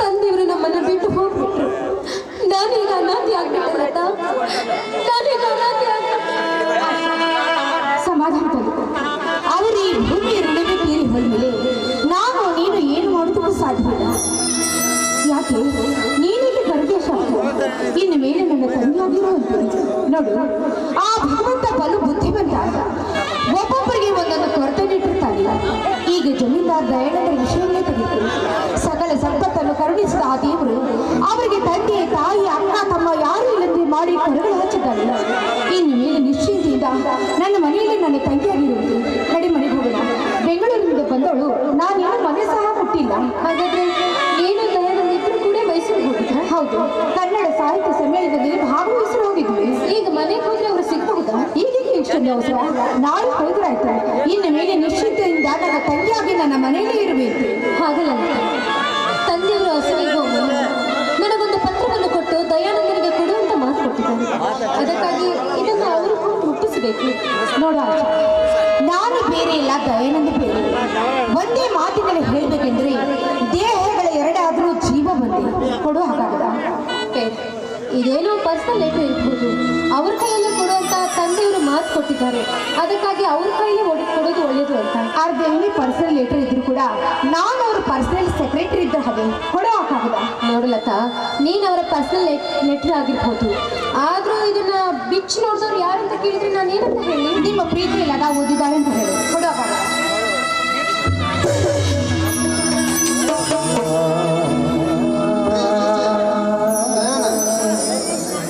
ತಂದೆಯವರು ನಮ್ಮನ್ನ ಬಿಟ್ಟು ಹೋಗ್ಬಿಟ್ರು. ನಾನೀಗ ಅನಾಥಿ ಆಗ್ಬಿಟ್ಟೆ ನಾನೀಗ ಅನಾಥಿ ಸಮಾಧಾನ ಅವರು ಈ ಭೂಮಿಯ ಋಣವೇ ತೀರಿ ಹೋದ್ಮೇಲೆ ನಾನು ನೀನು ಏನು ಮಾಡೋದಕ್ಕೂ ಸಾಧ್ಯವಿಲ್ಲ ಯಾಕೆ? ನೀನಿಗೆ ಬರದೇ ಸಾಕು ಇನ್ನು ಮೇಲೆ ನನ್ನ ತಂದೆಯಾಗಿರುವಂತೆ ನೋಡು, ಆ ಭಗವಂತ ಬಲು ಬುದ್ಧಿವಂತ ಒಂದೊಂದು ಕೊರತೆ ಇಟ್ಟಿರ್ತಾನೆ. ಈಗ ಜಮೀನ್ದಾರ್ ದಯಾನಂದರ ವಿಷಯವನ್ನೇ ತೆಗೆದು ಸಕಲ ಸಂಪತ್ತನ್ನು ಕರುಣಿಸಿದ ಆ ದೇವರು ಅವರಿಗೆ ತಂದೆ, ತಾಯಿ, ಅಣ್ಣ, ತಮ್ಮ ಯಾರು ಇಲ್ಲದೆ ಮಾಡಿ ಕರುಗಳು ಹಚ್ಚಿದ್ದಾನೆ. ಇನ್ನು ಮೇಲೆ ನಿಶ್ಚಿಂತೆಯಿಂದ ನನ್ನ ಮನೆಯಲ್ಲಿ ನನ್ನ ತಂಗಿಯಾಗಿರುವುದು ಮನೆಗೆ ಹೋಗೋಣ. ಬೆಂಗಳೂರಿನಿಂದ ಬಂದವಳು ನಾನೇನು ಮನೆ ಸಹ ಹುಟ್ಟಿಲ್ಲ ಹಾಗಾದ್ರೆ ಏನು ದಯಾನಂದಿದ್ರು ಕೂಡ ಮೈಸೂರಿಗೆ ಹೋಗಿದ್ರ? ಹೌದು. ಕನ್ನಡ ಸಾಹಿತ್ಯ ಸಮ್ಮೇಳನದಲ್ಲಿ ಭಾಗವಹಿಸಲು ಹೋಗಿದ್ವಿ. ಈಗ ಮನೆಗೆ ಹೋದ್ರೆ ಅವರು ಸಿಗ್ಬಹುದಾ? ಈಗ ಇಷ್ಟೊಂದು ಅವಸರ ನಾಳೆ ಇನ್ನು ಮೇಲೆ ನಿಶ್ಚಿಂತೆಯಿಂದ ನನ್ನ ತಂಗಿಯಾಗಿ ನನ್ನ ಮನೆಯಲ್ಲೇ ಇರಬೇಕು. ಹಾಗಲ್ಲ ತಂದೆಯವರು ಹಸುವಿಗೆ ನನಗೊಂದು ಪತ್ರವನ್ನು ಕೊಟ್ಟು ದಯಾನಂದನಿಗೆ ಕೊಡುವಂತ ಮಾತು ಕೊಟ್ಟಿದ್ದಾರೆ ಅದಕ್ಕಾಗಿ ಇದನ್ನು ಅವರು ಮುಟ್ಟಿಸಬೇಕು ನೋಡು ನಾನು ಬೇರೆ ಇಲ್ಲ, ದಯಾನಂದ ಬೇರೆ. ಒಂದೇ ಮಾತಿನಲ್ಲಿ ಹೇಳಬೇಕೆಂದ್ರೆ ದೇಹಗಳ ಎರಡಾದರೂ ಜೀವ ಬಂದೆ ಕೊಡು ಹಾಗಾಗದ. ಇದೇನೋ ಪರ್ಸನಲ್ ಲೆಟರ್ ಇರ್ಬೋದು ಅವ್ರ ಕೈಯಲ್ಲಿ ಕೊಡುವಂತ ತಂದೆಯವರು ಮಾತು ಕೊಟ್ಟಿದ್ದಾರೆ. ಅದಕ್ಕಾಗಿ ಅವ್ರ ಕೈಯಲ್ಲೇ ಒಡ್- ಕೊಡೋದು ಒಳ್ಳೇದು ಅಂತ ಅವ್ರ ಎಲ್ಲಿ ಪರ್ಸನಲ್ ಲೆಟರ್ ಇದ್ರು ಕೂಡ ನಾನು ಅವ್ರ ಪರ್ಸನಲ್ ಸೆಕ್ರೆಟರಿ ಇದ್ದ ಹಾಗೆ ಕೊಡೋ ಹಾಗಾಗದ ನೋಡಲತಾ ನೀನು ಅವರ ಪರ್ಸನಲ್ ಲೆಟರ್ ಆಗಿರ್ಬೋದು. ಆದರೂ ಇದನ್ನ ಬಿಚ್ಚಿ ನೋಡಿದವ್ರು ಯಾರು ಅಂತ ಕೇಳಿದ್ರೆ ನಾನು ಏನಂತ ಹೇಳಿ? ನಿಮ್ಮ ಪ್ರೀತಿ ಇಲ್ಲ ನಾವು ಓದಿದ್ದಾಳೆ ಅಂತ ಹೇಳಿ.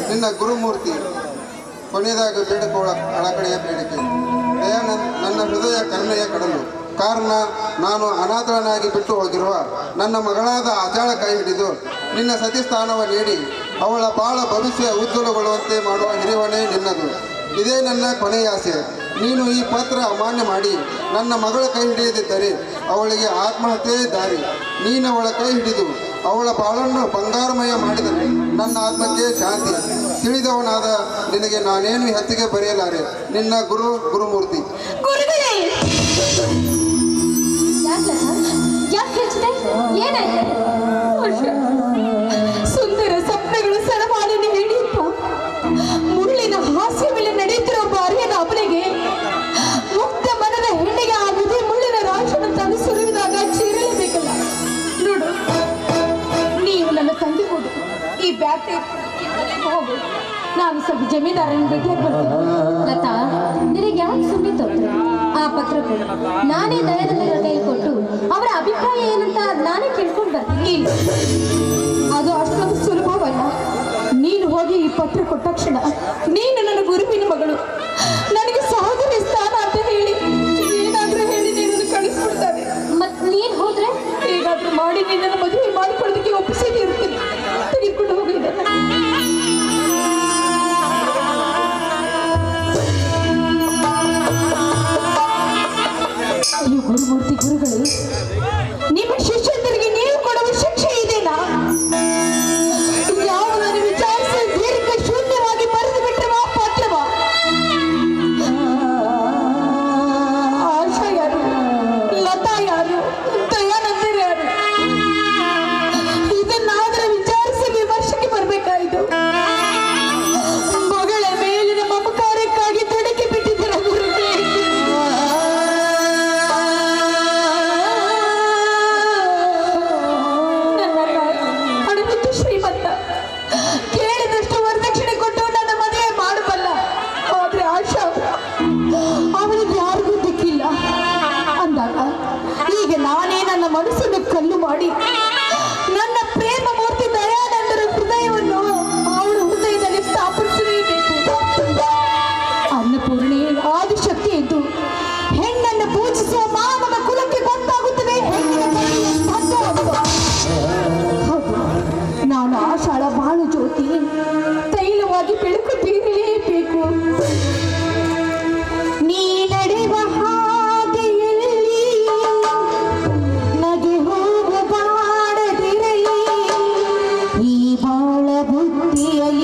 ನಿನ್ನ ಗುರುಮೂರ್ತಿ ಕೊನೆಯದಾಗ ಬೇಡಿಕೊಳ್ಳ ಅಳಕಡೆಯ ಬೇಡಿಕೆ. ದಯಾನಂದ್ ನನ್ನ ಹೃದಯ ಕರುಣೆಯ ಕಡಲು. ಕಾರಣ, ನಾನು ಅನಾಥಳನಾಗಿ ಬಿಟ್ಟು ಹೋಗಿರುವ ನನ್ನ ಮಗಳಾದ ಅಜಾಳ ಕೈ ಹಿಡಿದು ನಿನ್ನ ಸತಿಸ್ಥಾನವ ನೀಡಿ, ಅವಳ ಬಾಳ ಭವಿಷ್ಯ ಉಜ್ವಲಗೊಳ್ಳುವಂತೆ ಮಾಡುವ ಹಿರಿವಣೆ ನಿನ್ನದು. ಇದೇ ನನ್ನ ಕೊನೆಯ ಆಸೆ. ನೀನು ಈ ಪತ್ರ ಅಮಾನ್ಯ ಮಾಡಿ, ನನ್ನ ಮಗಳ ಕೈ ಹಿಡಿಯದಿದ್ದರೆ ಅವಳಿಗೆ ಆತ್ಮಹತ್ಯೆ ದಾರಿ. ನೀನು ಅವಳ ಕೈ ಹಿಡಿದು ಅವಳ ಬಾಳನ್ನು ಬಂಗಾರಮಯ ಮಾಡಿದರೆ ನನ್ನ ಆತ್ಮಕ್ಕೆ ಶಾಂತಿ. ತಿಳಿದವನಾದ ನಿನಗೆ ನಾನೇನು ಹತ್ತಿಗೆ ಬರೆಯಲಾರೆ? ನಿನ್ನ ಗುರು, ಗುರುಮೂರ್ತಿ. ಸ್ವಲ್ಪ ಜಮೀನ್ದಾರನ ಭೇಟಿಯಾಗಿ ಬರ್ತೀನಿ. ಲತಾ, ನಿನಗೆ ಯಾಕೆ ಸುಮ್ಮನೆ ಆ ಪತ್ರ ಕೊಡು. ನಾನೇ ದಯಾನಂದರ ಕೈ ಕೊಟ್ಟು ಅವರ ಅಭಿಪ್ರಾಯ ಏನಂತ ನಾನೇ ಕೇಳ್ಕೊಂಡು ಬರ್ತೀನಿ. ಅದು ಅಷ್ಟೊಂದು ಸುಲಭವಲ್ಲ. ನೀನು ಹೋಗಿ ಈ ಪತ್ರ ಕೊಟ್ಟ ಕ್ಷಣ ನೀನು ನನ್ನ ಗುರುವಿನ ಮಗಳು. ಕಲ್ಲು ಮಾಡಿ. ನನ್ನ ಪ್ರೇಮ ಮೂರ್ತಿ ದಯಾನಂದರ ಹೃದಯವನ್ನು ಅವರ ಹೃದಯದಲ್ಲಿ ಸ್ಥಾಪಿಸಲೇಬೇಕು ಅನ್ನಪೂರ್ಣೆ ಆದಿಶಕ್ತಿ ಇದ್ದು, ಹೆಣ್ಣನ್ನು ಪೂಜಿಸುವ ಮಾನವ ಕುಲಕ್ಕೆ ಗೊತ್ತಾಗುತ್ತದೆ. ನಾನು ಆಷಾಢ ಬಾಳು ಜ್ಯೋತಿ ತೈಲವಾಗಿ ಬೆಳಕು ಮುಂದಿಯಲ್ಲಿ